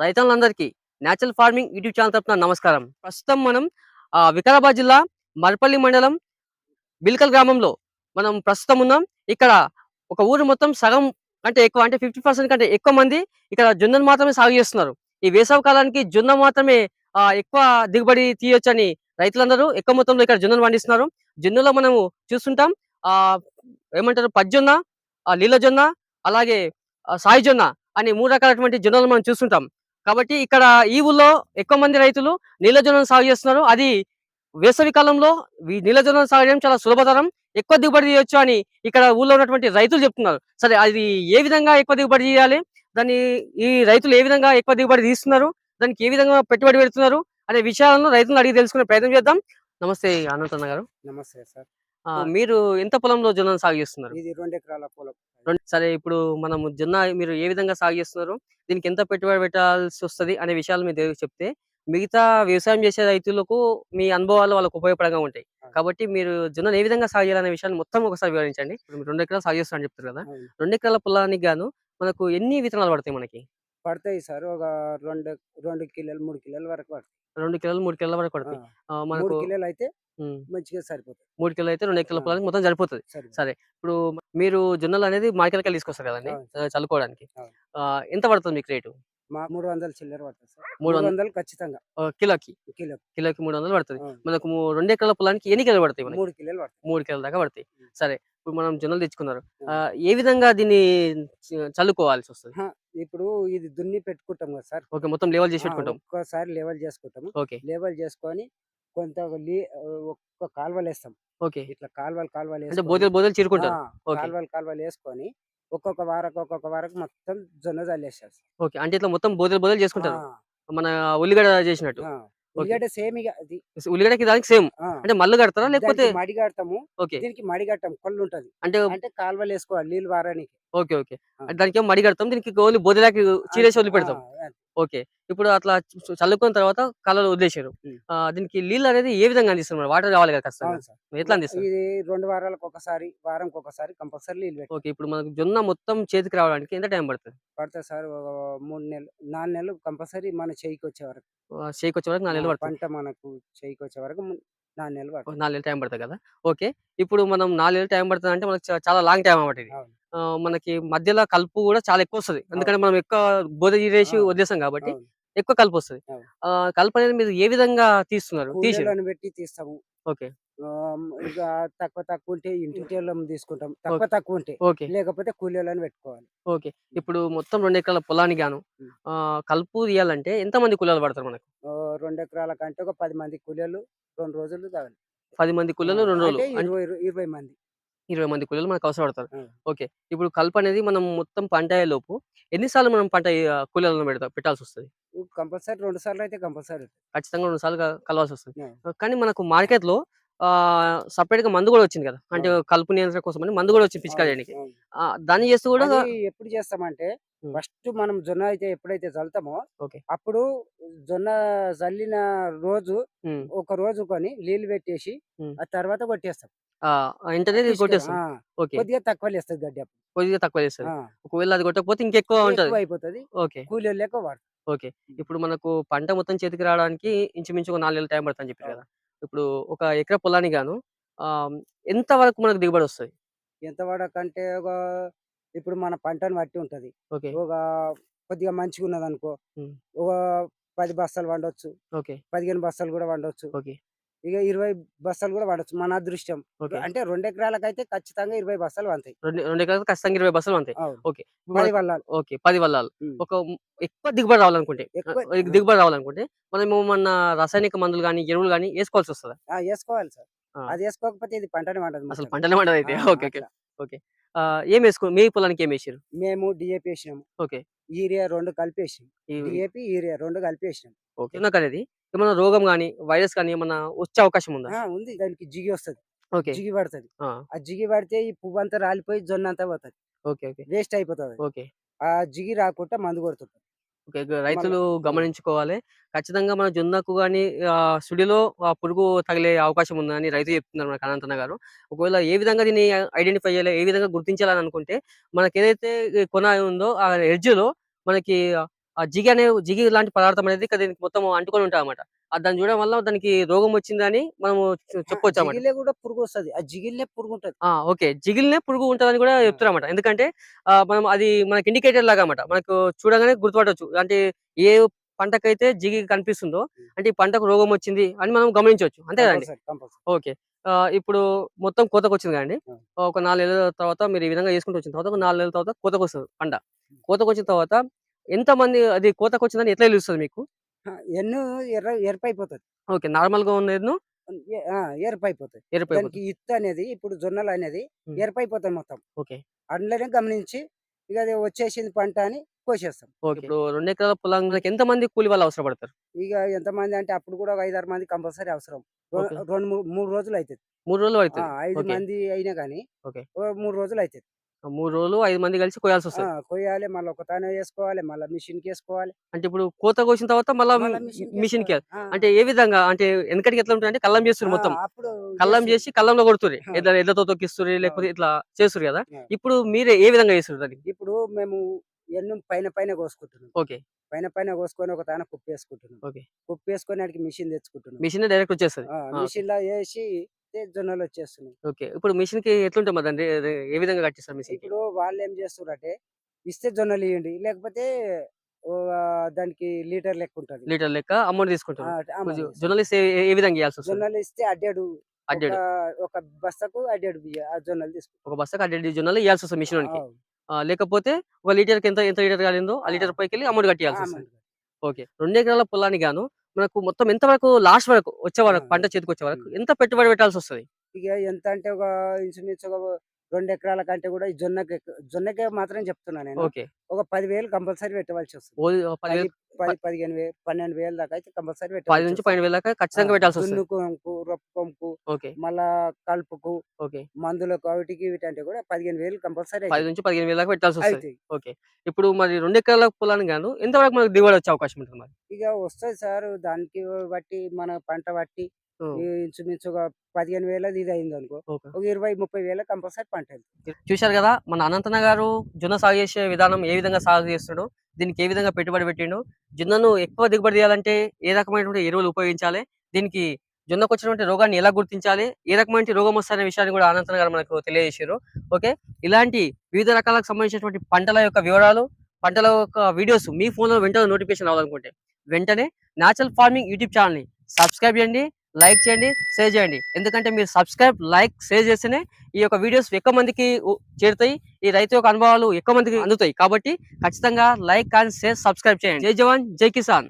రైతులందరికీ natural farming YouTube channel తరఫున నమస్కారం. ప్రస్తుతం మనం వికారాబాద్ జిల్లా మరపల్లి మండలం బిల్కల్ గ్రామంలో మనం ప్రస్తుతం ఉన్నాం. ఇక్కడ ఒక ఊరు మొత్తం సగం అంటే ఎక్కువ అంటే ఫిఫ్టీ పర్సెంట్ కంటే ఎక్కువ మంది ఇక్కడ జొన్నను మాత్రమే సాగు చేస్తున్నారు. ఈ వేసవి కాలానికి జొన్న మాత్రమే ఎక్కువ దిగుబడి తీయొచ్చని రైతులందరూ ఎక్కువ మొత్తంలో ఇక్కడ జొన్నను పండిస్తున్నారు. జొన్నలో మనము చూస్తుంటాం ఆ ఏమంటారు పజ్జొన్న నీళ్ళ జొన్న అలాగే సాయి జొన్న అని మూడు రకాలైనటువంటి జొన్నలు మనం చూస్తుంటాం. కాబట్టి ఇక్కడ ఈ ఊళ్ళో ఎక్కువ మంది రైతులు జొన్నను సాగు చేస్తున్నారు. అది వేసవి కాలంలో జొన్నను సాగు చేయడం చాలా సులభతరం. ఎక్కువ దిగుబడి తీయొచ్చు అని ఇక్కడ ఊళ్ళో ఉన్నటువంటి రైతులు చెప్తున్నారు. సరే అది ఏ విధంగా ఎక్కువ దిగుబడి చేయాలి దాన్ని ఈ రైతులు ఏ విధంగా ఎక్కువ దిగుబడి తీస్తున్నారు? దానికి ఏ విధంగా పెట్టుబడి పెడుతున్నారు? అనే విషయాలను రైతులను అడిగి తెలుసుకునే ప్రయత్నం చేద్దాం. నమస్తే అనంతన్న గారు. నమస్తే సార్. మీరు ఎంత పొలంలో జొన్నను సాగు చేస్తున్నారు? ఇది రెండు ఎకరాల పొలం. రెండు- సరే ఇప్పుడు మనము జొన్న మీరు ఏ విధంగా సాగు చేస్తున్నారు? దీనికి ఎంత పెట్టుబడి పెట్టాల్సి వస్తుంది అనే విషయాలు మీరు చెప్తే మిగతా వ్యవసాయం చేసే రైతులకు మీ అనుభవాలు వాళ్ళకు ఉపయోగపడంగా ఉంటాయి. కాబట్టి మీరు జొన్నను ఏ విధంగా సాగు చేయాలనే విషయాన్ని మొత్తం ఒకసారి వివరించండి. ఇప్పుడు మీరు రెండు ఎకరాలు సాగు చేస్తారని చెప్తారు కదా. రెండు ఎకరాల పొలానికి గాను మనకు ఎన్ని విత్తనాలు పడతాయి మనకి? పడతాయి సార్. ఒక రెండు రెండు కిలోలు మూడు కిలోల వరకు పడతాయి. రెండు కిలోలు మూడు కిలోల వరకు పడతాయి. మూడు మనకు కిలోలు అయితే మంచిగా సరిపోతాయి. మూడు కిలోలు అయితే రెండు ఎకరాల ఆ. పొలానికి మొత్తం సరిపోతుంది. సరే సరే ఇప్పుడు మీరు జొన్నలు అనేది మార్కెట్కి తీసుకొస్తారు కదండి అవును. ఆ, చల్లుకోవడానికి. అవును. ఆ, ఎంత పడుతుంది మీకు రేటు? మా మూడు వందల చిల్లర పడతాయి సార్. మూడు మూడు వందలు వందలు ఖచ్చితంగా. ఆ, కిలోకి? కిలో కిలోకి మూడు వందలు పడుతుంది. అవును. మనకు మూ- రెండు ఎకరాల పొలానికి ఎన్ని కిలోలు పడతాయి మనకి? మూడు కిలోలు పడతాయి. మూడు కిలోల దాకా పడతాయి. ఉం. సరే ఇప్పుడు మనం జొన్నలు తెచ్చుకున్నారు. ఆ, ఏ విధంగా దీన్ని చ- చల్లుకోవాల్సి వస్తుంది? ఇప్పుడు ఇది దున్ని పెట్టుకుంటాం కదా సార్. ఓకే మొత్తం లెవెల్ చేసి పెట్టుకుంటాం. ఒక్కసారి లెవెల్ చేసుకుంటాము. ఓకే. లెవెల్ చేసుకొని కొంత లీ- ఒక్క కాలువలు వేస్తాం. ఓకే. ఇట్లా కాలువలు కాలువలు వేసుకొని, బోధలు బోధలు ఓకే. కాలువలు కాలువలు వేసుకొని ఒక్కొక్క వారకు ఒక్కొక్క వారకు మొత్తం జొన్న చల్లేస్తారు ఓకే అంటే ఇట్లా మొత్తం బోధలు బోధలు చేసుకుంటారు. మన ఉల్లిగడ్డ చేసినట్టు. ఉల్లిగడ్డ సేమ్ ఇక అది. ఉల్లిగడ్డకి దానికి సేమ్. అంటే మల్లు కడతారా లేకపోతే మడి కడతాము. ఓకే. దీనికి మడి కట్టాం కొల్లు ఉంటది అంటే అంటే కాలువలు వేసుకోవాలి నీళ్ళు వారానికి. Okay okay. దానికి ఏమో మడి కడతాం. దీనికి ఓన్లీ బోధలాకి చీరేసి వదిలి పెడతాం ఓకే. ఇప్పుడు అట్లా చల్లుకున్న తర్వాత కళ్ళలో వదిలేశారు. దీనికి నీళ్ళు అనేది ఏ విధంగా అందిస్తున్నారు వాటర్ కావాలి కదా ఖచ్చితంగా. ఎట్లా అందిస్తారు? ఇది రెండు వారాలకు ఒకసారి వారంకి ఒకసారి కంపల్సరీ నీళ్ళు ఓకే. ఇప్పుడు మనకు జొన్న మొత్తం చేతికి రావడానికి ఎంత టైం పడుతుంది? పడతాయి సార్. మూడు నెలలు నాలుగు నెలలు కంపల్సరీ మన చేయికి వచ్చే వరకు. షేక్ వచ్చే వరకు నాలుగు నెలలు పడుతుంది. పంట మనకు చేయికి వచ్చే వరకు నాలుగు నెలలు పడుతుంది. నాలుగు నెలలు టైం పడుతుంది కదా? ఓకే. ఇప్పుడు మనం నాలుగు నెలలు టైం పడుతుంది అంటే మనకి చాలా లాంగ్ టైం అన్నమాట ఇది. మనకి మధ్యలో కలుపు కూడా చాలా ఎక్కువ వస్తుంది. ఎందుకంటే మనం ఎక్కువ బోధ తీసేసి అవును. వదిలేస్తాం కాబట్టి. ఎక్కువ కలుపు వస్తుంది. కలుపు అనేది మీరు ఏ విధంగా తీస్తున్నారు? పెట్టి తీస్తాము. ఓకే. తక్కువ తక్కువ ఉంటే ఇంటి తీసుకుంటాం. తక్కువ తక్కువ ఉంటే లేకపోతే కూలీలను పెట్టుకోవాలి. ఓకే. ఇప్పుడు మొత్తం రెండు ఎకరాల పొలానికి గాను కలుపు తీయాలంటే ఎంత మంది కూలీలు పడతారు మనకు? రెండు ఎకరాల కంటే ఒక పది మంది కూలీలు రెండు రోజులు తగలి. పది మంది కూలీలు రెండు రోజులు. ఇరవై మంది. ఇరవై మంది కూలీలు మనకు అవసరం పడతారు. ఓకే. ఇప్పుడు కలుపు అనేది మనం మొత్తం పంట అయ్యే లోపు ఎన్నిసార్లు మనం పంట కూలీలను పెడతా పెట్టాల్సి వస్తుంది? కంపల్సరీ రెండు సార్లు అయితే కంపల్సరీ. ఖచ్చితంగా రెండు సార్లు కలవాల్సి వస్తుంది. కానీ మనకు మార్కెట్లో సపరేట్గా మందు కూడా వచ్చింది కదా. అంటే. కలుపు నియంత్రణ కోసం అని మందు కూడా వచ్చింది పిచికా చేయడానికి. దాన్ని చేస్తూ కూడా ఎప్పుడు చేస్తామంటే. ఫస్ట్ మనం జొన్న అయితే ఎప్పుడైతే చల్లుతామో. అప్పుడు జొన్న చల్లిన రోజు ఒక రోజు కొని నీళ్ళు పెట్టేసి. ఆ తర్వాత కొట్టేస్తాం. పిచికారి. కొద్దిగా తక్కువ లేస్తుంది గడ్డి కొద్దిగా తక్కువ చేస్తుంది ఆ, ఒకవేళ అది కొట్టకపోతే ఇంకెక్కువ ఉంటది. అయిపోతుంది. ఓకే. కూలీలు లెక్క వాడు ఓకే. ఇప్పుడు మనకు పంట మొత్తం చేతికి రావడానికి ఇంచుమించు ఒక నాలుగు నెలలు టైం పడుతుంది అని చెప్పారు కదా. ఇప్పుడు ఒక ఎకరా పొలానికి గాను ఆ, ఎంత వరకు మనకు దిగుబడి వస్తుంది? ఎంత వాడకంటే ఒక ఇప్పుడు మన పంటను బట్టి ఉంటది. ఓకే. ఒక కొద్దిగా మంచిగా ఉన్నది అనుకో. ఒక పది బస్తాలు వండొచ్చు. ఓకే. పదిహేను బస్తాలు కూడా వండొచ్చు. ఓకే. ఇక ఇరవై బస్తాలు కూడా వండొచ్చు మన అదృష్టం. అంటే రెండు ఎకరాలకైతే ఖచ్చితంగా ఇరవై బస్తాలు వంతాయి రెండు రెండు ఎకరాలకు ఖచ్చితంగా ఇరవై బస్సులు అవును. ఓకే. పది మనకు- వల్ల ఓకే. పది వల్లాలు. ఒక ఎక్కువ దిగుబడి రావాలనుకుంటే దిగుబడి రావాలనుకుంటే మనం మన రాసాయనిక మందులు కానీ ఎరువులు కానీ వేసుకోవాల్సి వస్తుంది? వేసుకోవాలి సార్. అది వేసుకోకపోతే ఇది పంటనే వండదు అసలు. పంటలే పంటది అయితే. Okay okay. ఓకే. ఏం వేసుకో మీ పొలానికి ఏం వేసారు మేము డిఏపి వేసినాము. ఓకే. యూరియా రెండు కలిపి వేసినాం డిఏపి యూరియా రెండు కలిపి వేసినాం ఓకే. నాకు అనేది ఏమైనా రోగం కానీ వైరస్ కానీ ఏమైనా వచ్చే అవకాశం ఉందా? ఉంది. దానికి జిగి వస్తుంది. ఓకే. జిగి పడుతుంది. ఆ, జిగి పడితే ఈ పువ్వు అంతా రాలిపోయి జొన్న అంతా పోతుంది. Okay okay. వేస్ట్ అయిపోతుంది. ఓకే. ఆ జిగి రాకుండా మందు కొడుతుంటాం ఓకే. రైతులు గమనించుకోవాలి. ఖచ్చితంగా మన జొన్నకు కానీ సుడిలో ఆ పురుగు తగిలే అవకాశం ఉందని రైతు చెప్తున్నారు మనకు అనంతన్న గారు. ఒకవేళ ఏ విధంగా దీన్ని ఐడెంటిఫై చేయాలి ఏ విధంగా గుర్తించాలని అనుకుంటే మనకి ఏదైతే కొన ఉందో ఆ ఎడ్జ్లో మనకి ఆ జిగి అనే జిగి లాంటి పదార్థం అనేది దీనికి మొత్తం అంటుకొని ఉంటాయి అన్నమాట ఆ దాన్ని చూడడం వల్ల దానికి రోగం వచ్చిందని మనము చె- చెప్పొచ్చు అన్నమాట జిగిలే కూడా పురుగు వస్తది ఆ జిగిల్లే పురుగు ఉంటది ఆ ఓకే. జిగిలినే పురుగు ఉంటుందని కూడా చెప్తారన్నమాట ఎందుకంటే ఆ, మనం అది మనకి ఇండికేటర్ లాగా అన్నమాట మనకు చూడగానే గుర్తుపట్టవచ్చు అంటే ఏ పంటకైతే జిగి కనిపిస్తుందో అంటే ఈ పంటకు రోగం వచ్చింది అని మనం గమనించవచ్చు అంతే కదండి? ఓకే. ఆ, ఇప్పుడు మొత్తం కోతకు వచ్చింది కదండి. ఒక నాలుగు నెలల తర్వాత మీరు ఈ విధంగా చేసుకుంటూ వచ్చిన తర్వాత ఒక నాలుగు నెలల తర్వాత కోతకు వస్తుంది పంట. కోతకు వచ్చిన తర్వాత ఎంత మంది అది కోతకు వచ్చిందని ఎట్లా తెలుస్తుంది మీకు? ఎన్ను ఎర్ర ఎరపైపోతుంది. ఓకే. నార్మల్గా ఉన్నది ఎ- ఆ, ఎరపైపోతుంది. దానికి ఇత్తు అనేది ఇప్పుడు జొన్నలు అనేది. ఎరపైపోతాయి మొత్తం. ఓకే. అందులోనే గమనించి ఇక అది వచ్చేసింది పంట అని కోసేస్తాం. ఓకే. ఇప్పుడు రెండు ఎకరాల పొలానికి ఎంత మంది కూలి వాళ్ళు అవసరం పడతారు ఇక ఎంతమంది అంటే అప్పుడు కూడా ఒక ఐదారు మంది కంపల్సరీ అవసరం. రొ-. రెండు మూ- మూడు రోజులు అవుతుంది మూడు రోజులు ఆ, అవుతుంది ఐదు. మంది అయినా కానీ ఓకే. మూడు రోజులు అవుతుంది మూడు రోజులు ఐదు మంది కలిసి కోయాల్సి వస్తుంది కొయ్యాలి మళ్ళీ ఒక తానే వేసుకోవాలి మళ్ళీ మిషన్కి వేసుకోవాలి అంటే ఇప్పుడు కోత కోసిన తర్వాత మళ్ళీ మిషన్కి అంటే ఏ విధంగా? అంటే వెనకటికి ఎట్లా ఉంటుంది అంటే కల్లం చేస్తారు ఆ, మొత్తం. కల్లం చేసి- కల్లంలో కొడుతుంది. ఎట్లా ఎడ్లతో తొక్కిస్తారు లేకపోతే ఇట్లా చేస్తారు కదా. ఇప్పుడు మీరే ఏ విధంగా చేస్తారు దానికి ఇప్పుడు మేము ఎన్ను పైన పైన కోసుకుంటున్నాం. ఓకే. పైన పైన కోసుకొని ఒక తాన కుప్పి వేసుకుంటున్నాం ఓకే. కుప్పి వేసుకొని ఆడికి మిషన్ తెచ్చుకుంటున్నాం. మిషన్ డైరెక్ట్ వచ్చేస్తుంది. మిషన్లో వేసి జొన్నలు వచ్చేస్తున్నాయి ఓకే. ఇప్పుడు మిషన్కి ఎట్లుంటుంది మరి ఏ- విధంగా కట్టిస్తారు మిషన్ ఇప్పుడు వాళ్ళు ఏం చేస్తున్నారంటే ఇస్తే జొన్నలు ఇవ్వండి లేకపోతే దానికి లీటర్ లెక్క ఉంటుంది. లీటర్ లెక్క అమౌంట్ తీసుకుంటారు. ఇస్తారు. జర్నలిస్ట్ ఏ విధంగా వస్తుంది? జొన్నలు ఇస్తే అడ్డాడు అడ్డేడు. ఒక బస్తకు అడ్డాడు జొన్నలు తీసుకుంటాం ఒక బస్తా అడ్డేడు జొన్నలు ఇవ్వాల్సి వస్తుంది మిషన్ లేకపోతే ఒక లీటర్కి ఎంత ఎంత లీటర్ కాలిందో ఆ. లీటర్ పైకి వెళ్ళి అమౌంట్ కట్టియాల్సి వస్తుంది. ఓకే. రెండు ఎకరాల పొలానికి గాను మనకు మొత్తం ఎంత వరకు లాస్ట్ వరకు వచ్చే వరకు. పంట చేతికి వచ్చే వరకు. ఎంత పెట్టుబడి పెట్టాల్సి వస్తుంది ఇక ఎంత అంటే ఒక ఇంచుమించు ఒక రెండు ఎకరాల కంటే కూడా ఈ జొన్నకి జొన్నకే మాత్రం చెప్తున్నా నేను. ఓకే. ఒక పదివేలు కంపల్సరీ పెట్టవలసి వస్తుంది. పది పది పదిహేను వేలు పన్నెండు వేలు దాకా అయితే కంపల్సరీ పది పెట్టాలి నుంచి పన్నెండు వేల దాకా ఖచ్చితంగా పెట్టాల్సి వస్తుంది. దున్నుకోంకు రొప్పంకు ఓకే. మళ్ళా కలుపుకు ఓకే. మందులకు వాటికి వీటంటే కూడా పదిహేను వేలు కంపల్సరీ పది నుంచి పదిహేను వేల దాకా పెట్టాల్సి వస్తుంది. ఓకే. ఇప్పుడు మరి రెండు ఎకరాల పొలానికి గాను ఎంతవరకు మనకు దిగుబడి వచ్చే అవకాశం ఉంటుంది మరి? ఇక వస్తుంది సార్. దానికి బట్టి మన పంట బట్టి ఉమ్. ఈ ఇంచుమించు ఒక పదిహేను వేలది ఇది అయింది అనుకో ఒక ఇరవై ముప్పై వేల కంపల్సరీ పంట చూశారు కదా మన అనంతన గారు జొన్న సాగు చేసే విధానం ఏ విధంగా సాగు చేస్తున్నాడు దీనికి ఏ విధంగా పెట్టుబడి పెట్టిండు జొన్నను ఎక్కువ దిగుబడి తీయాలంటే ఏ రకమైనటువంటి ఎరువులు ఉపయోగించాలి దీనికి జొన్నకు వచ్చినటువంటి రోగాన్ని ఎలా గుర్తించాలి ఏ రకమైన రోగం వస్తాయనే విషయాన్ని కూడా అనంతన గారు మనకు తెలియజేశారు. ఓకే ఇలాంటి వివిధ రకాలకు సంబంధించినటువంటి పంటల యొక్క వివరాలు పంటల యొక్క వీడియోస్ మీ ఫోన్లో వెంటనే నోటిఫికేషన్ రావాలనుకుంటే వెంటనే న్యాచురల్ ఫార్మింగ్ యూట్యూబ్ ఛానల్ని సబ్స్క్రైబ్ చేయండి లైక్ చేయండి షేర్ చేయండి. ఎందుకంటే మీరు సబ్స్క్రైబ్ లైక్ షేర్ చేస్తేనే ఈ యొక్క వీడియోస్ ఎక్కువ మందికి చేరుతాయి. ఈ రైతు యొక్క అనుభవాలు ఎక్కువ మందికి అందుతాయి. కాబట్టి ఖచ్చితంగా లైక్ అండ్ షేర్ సబ్స్క్రైబ్ చేయండి. జై జవాన్ జై కిసాన్.